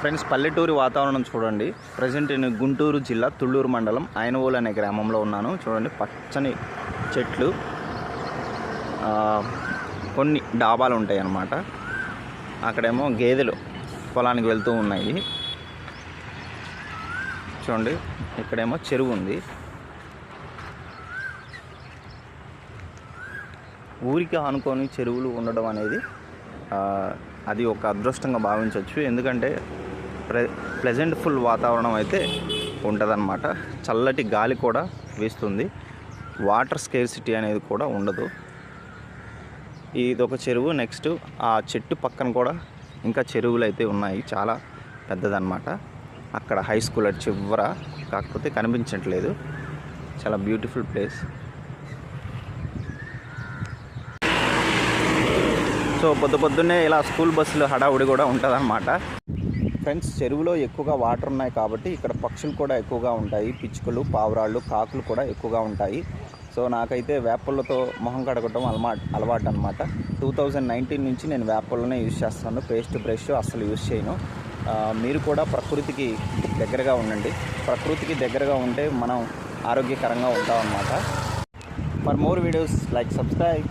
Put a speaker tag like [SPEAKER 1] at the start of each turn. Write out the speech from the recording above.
[SPEAKER 1] Friends పల్లెటూరి వాతావరణం చూడండి. ప్రజెంట్ నేను గుంటూరు జిల్లా తుళ్ళూరు మండలం ఆయనవోలు అనే గ్రామంలో ఉన్నాను. చూడండి పచ్చని చెట్లు కొన్ని డాబాలు ఉంటాయి అన్నమాట అక్కడేమో గేదెలు పొలానికి వెళ్తూ ఉన్నాయి. చూడండి ఇక్కడేమో చెరువు ఉంది. ఊరికి ఆనుకొని చెరువులు ఉండడం అనేది అది ఒక అదృష్టంగా భావించవచ్చు ఎందుకంటే ప్రె ప్లెజెంట్ఫుల్ వాతావరణం అయితే ఉంటుందన్నమాట. చల్లటి గాలి కూడా వీస్తుంది. వాటర్ స్కేర్సిటీ అనేది కూడా ఉండదు. ఇది ఒక చెరువు నెక్స్ట్ ఆ చెట్టు పక్కన కూడా ఇంకా చెరువులు అయితే ఉన్నాయి. చాలా పెద్దదన్నమాట. అక్కడ హై స్కూల్ అటు చివర కాకపోతే కనిపించట్లేదు. చాలా బ్యూటిఫుల్ ప్లేస్. సో పొద్దు పొద్దున్నే ఇలా స్కూల్ బస్సులు హడావుడి కూడా ఉంటుందన్నమాట. ఫ్రెండ్స్ చెరువులో ఎక్కువగా వాటర్ ఉన్నాయి కాబట్టి ఇక్కడ పక్షులు కూడా ఎక్కువగా ఉంటాయి. పిచ్చుకలు పావురాళ్ళు కాకులు కూడా ఎక్కువగా ఉంటాయి. సో నాకైతే వేపళ్ళతో మొహం కడగటం అలమా అలవాటు అనమాట టూ థౌజండ్ నైన్టీన్ నుంచి నేను వేపళ్ళనే యూజ్ చేస్తాను. పేస్ట్ బ్రష్ అస్సలు యూజ్ చేయను. మీరు కూడా ప్రకృతికి దగ్గరగా ఉండండి. ప్రకృతికి దగ్గరగా ఉంటే మనం ఆరోగ్యకరంగా ఉంటాం అన్నమాట for more videos like subscribe